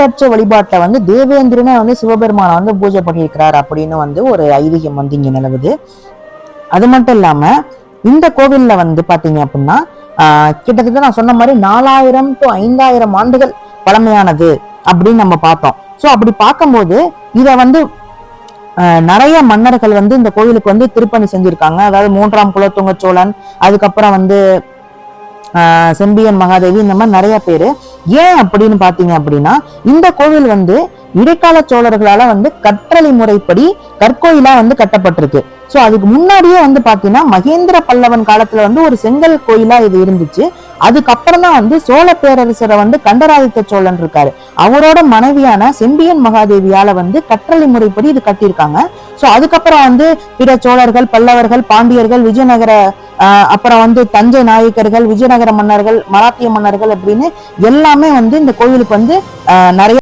பெற்ற வழிபாட்டை வந்து தேவேந்திரனை வந்து சிவபெருமானை வந்து பூஜை பண்ணியிருக்கிறார் அப்படின்னு வந்து ஒரு ஐதீகம் வந்து இங்க நிலவுது. அது மட்டும் இல்லாம இந்த கோவில்ல வந்து பாத்தீங்க அப்படின்னா கிட்டத்தட்ட நான் சொன்ன மாதிரி நாலாயிரம் டு ஐந்தாயிரம் ஆண்டுகள் பழமையானது அப்படின்னு நம்ம பார்த்தோம். ஸோ அப்படி பார்க்கும்போது இதை வந்து நிறைய மன்னர்கள் வந்து இந்த கோவிலுக்கு வந்து திருப்பணி செஞ்சிருக்காங்க. அதாவது மூன்றாம் குலத்துங்க சோழன் அதுக்கப்புறம் வந்து செம்பியன் மகாதேவி இந்த மாதிரி நிறைய பேர் ஏன் அப்படின்னு பாத்தீங்க அப்படின்னா இந்த கோவில் வந்து இடைக்கால சோழர்களால வந்து கற்றலை முறைப்படி கற்கோயிலா வந்து கட்டப்பட்டிருக்கு. சோ அதுக்கு முன்னாடியே வந்து பாத்தீங்கன்னா மகேந்திர பல்லவன் காலத்துல வந்து ஒரு செங்கல் கோயிலா இது இருந்துச்சு. அதுக்கப்புறம் தான் வந்து சோழ பேரரசரை வந்து கண்டராதித்த சோழன் இருக்காரு. அவரோட மனைவியான செம்பியன் மகாதேவியால வந்து கற்றலை முறைப்படி இது கட்டியிருக்காங்க. சோ அதுக்கப்புறம் வந்து பிற சோழர்கள் பல்லவர்கள் பாண்டியர்கள் விஜயநகர அப்புறம் வந்து தஞ்சை நாயக்கர்கள் விஜயநகர மன்னர்கள் மராத்திய மன்னர்கள் அப்படின்னு எல்லாமே வந்து இந்த கோயிலுக்கு வந்து நிறைய